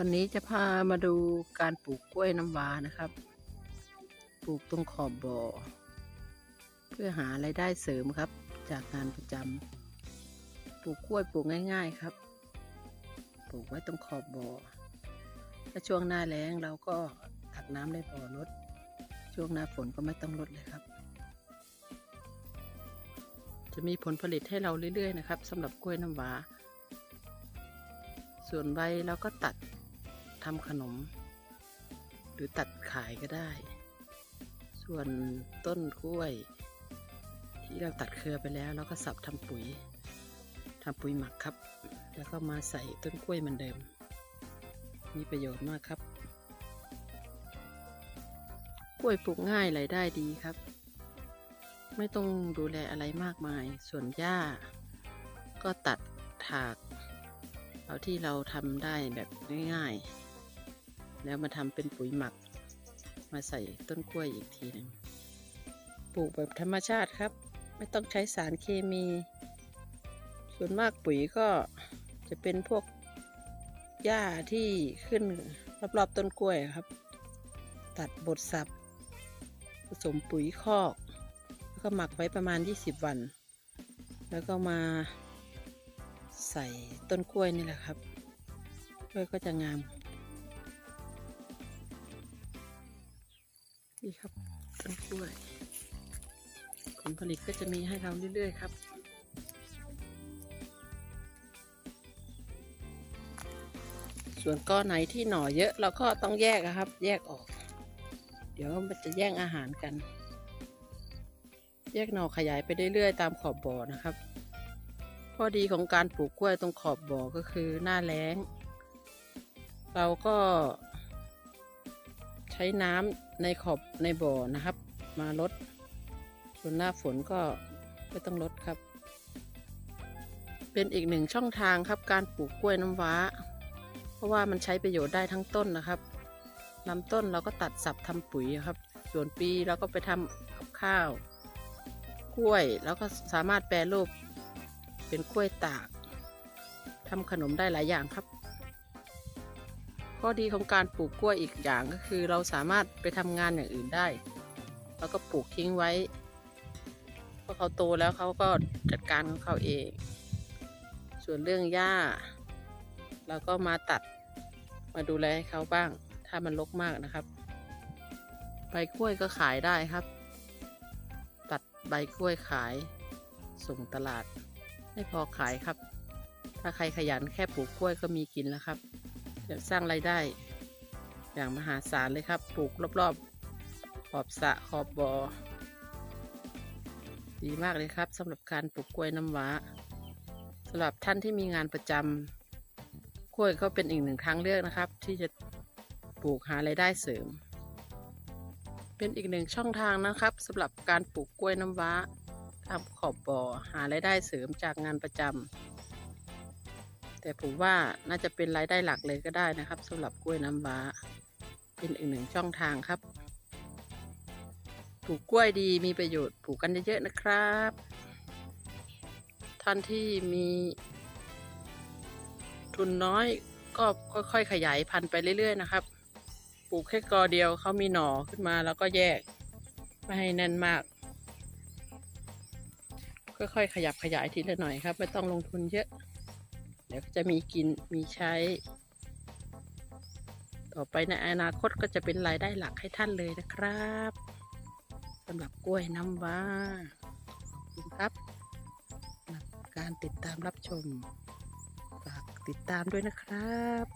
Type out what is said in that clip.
วันนี้จะพามาดูการปลูกกล้วยน้ำว้านะครับ ปลูกตรงขอบบ่อ เพื่อหาไรายได้เสริมครับ จากงานประจำปลูกกล้วยปลูกง่าย ๆครับ ปลูกไว้ตรงขอบบ่อถ้าช่วงหน้าแล้งเราก็ตักน้ำในบ่อลด ช่วงหน้าฝนก็ไม่ต้องลดเลยครับ จะมีผลผลิตให้เราเรื่อยๆนะครับสำหรับกล้วยน้ำว้าส่วนใบเราก็ตัด ทำขนม หรือตัดขายก็ได้ ส่วนต้นกล้วย ที่เราตัดเครือไปแล้วเราก็สับทำปุ๋ยทำปุ๋ยหมักครับ แล้วก็มาใส่ต้นกล้วยเหมือนเดิม มีประโยชน์มากครับ กล้วยปลูกง่ายรายได้ดีครับ ไม่ต้องดูแลอะไรมากมาย ส่วนหญ้า ก็ตัดถากเอาที่เราทำได้แบบง่ายๆ แล้วมาทำเป็นปุ๋ยหมัก มาใส่ต้นกล้วยอีกทีหนึ่งปลูกแบบธรรมชาติครับ ไม่ต้องใช้สารเคมี ส่วนมากปุ๋ยก็จะเป็นพวกหญ้าที่ขึ้นรอบๆต้นกล้วยครับ ตัดบดสับ ผสมปุ๋ยคอก แล้วก็หมักไว้ประมาณ 20 วัน แล้วก็มาใส่ต้นกล้วยนี่แหละครับกล้วยก็จะงาม นี่ครับต้นกล้วย ผลผลิตก็จะมีให้เราเรื่อยๆครับส่วนก้อนไหนที่หน่อเยอะเราก็ต้องแยกครับ แยกออก เดี๋ยวมันจะแย่งอาหารกัน แยกหน่อขยายไปเรื่อยๆตามขอบบ่อนะครับ ข้อดีของการปลูกกล้วยตรงขอบบ่อก็คือหน้าแล้ง เราก็ ใช้น้ำในขอบในบ่อนะครับ มาลดส่วนหน้าฝนก็ไม่ต้องลดครับ เป็นอีกหนึ่งช่องทางครับการปลูกกล้วยน้ำว้า เพราะว่ามันใช้ประโยชน์ได้ทั้งต้นนะครับลำต้นเราก็ตัดสับทำปุ๋ยครับ ส่วนปีเราก็ไปทำกับข้าว กล้วยแล้วก็สามารถแปรรูปเป็นกล้วยตากทำขนมได้หลายอย่างครับ ข้อดีของการปลูกกล้วยอีกอย่างก็คือ เราสามารถไปทำงานอย่างอื่นได้ แล้วก็ปลูกทิ้งไว้พอเขาโตแล้วเขาก็จัดการของเขาเอง ส่วนเรื่องหญ้าเราก็มาตัดมาดูแลให้เขาบ้าง ถ้ามันรกมากนะครับ ใบกล้วยก็ขายได้ครับ ตัดใบกล้วยขาย ส่งตลาด ไม่พอขายครับ ถ้าใครขยันแค่ปลูกกล้วยก็มีกินแล้วครับ จะสร้างไรายได้ อย่างมหาศาลเลยครับ ปลูกรอบๆ ขอบสะขอบบอ่อ ดีมากเลยครับสำหรับการปลูกกล้วยน้ำว้าสำหรับท่านที่มีงานประจำกล้วยก็เป็นอีกหนึ่งทางเลือกนะครับ ที่จะปลูกหาไรายได้เสริม เป็นอีกหนึ่งช่องทางนะครับสำหรับการปลูกกล้วยน้ำว้าทำขอบบ่อหารายได้เสริมจากงานประจำ แต่ผมว่าน่าจะเป็นรายได้หลักเลยก็ได้นะครับสำหรับกล้วยน้ำว้า เป็นอีกหนึ่งช่องทางครับ ปลูกกล้วยดีมีประโยชน์ปลูกกันเยอะๆนะครับ ท่านที่มีทุนน้อยก็ค่อยๆขยายพันธุ์ไปเรื่อย ๆ นะครับ ปลูกแค่กอเดียวเขามีหน่อขึ้นมาแล้วก็แยก ไม่ให้แน่นมาก ค่อยๆขยับขยายทีละหน่อยครับ ไม่ต้องลงทุนเยอะ เดี๋ยวก็จะมีกินมีใช้ ต่อไปในอนาคตก็จะเป็นรายได้หลักให้ท่านเลยนะครับสำหรับกล้วยน้ำว้าขอบคุณครับสำหรับการติดตามรับชม ฝากติดตามด้วยนะครับ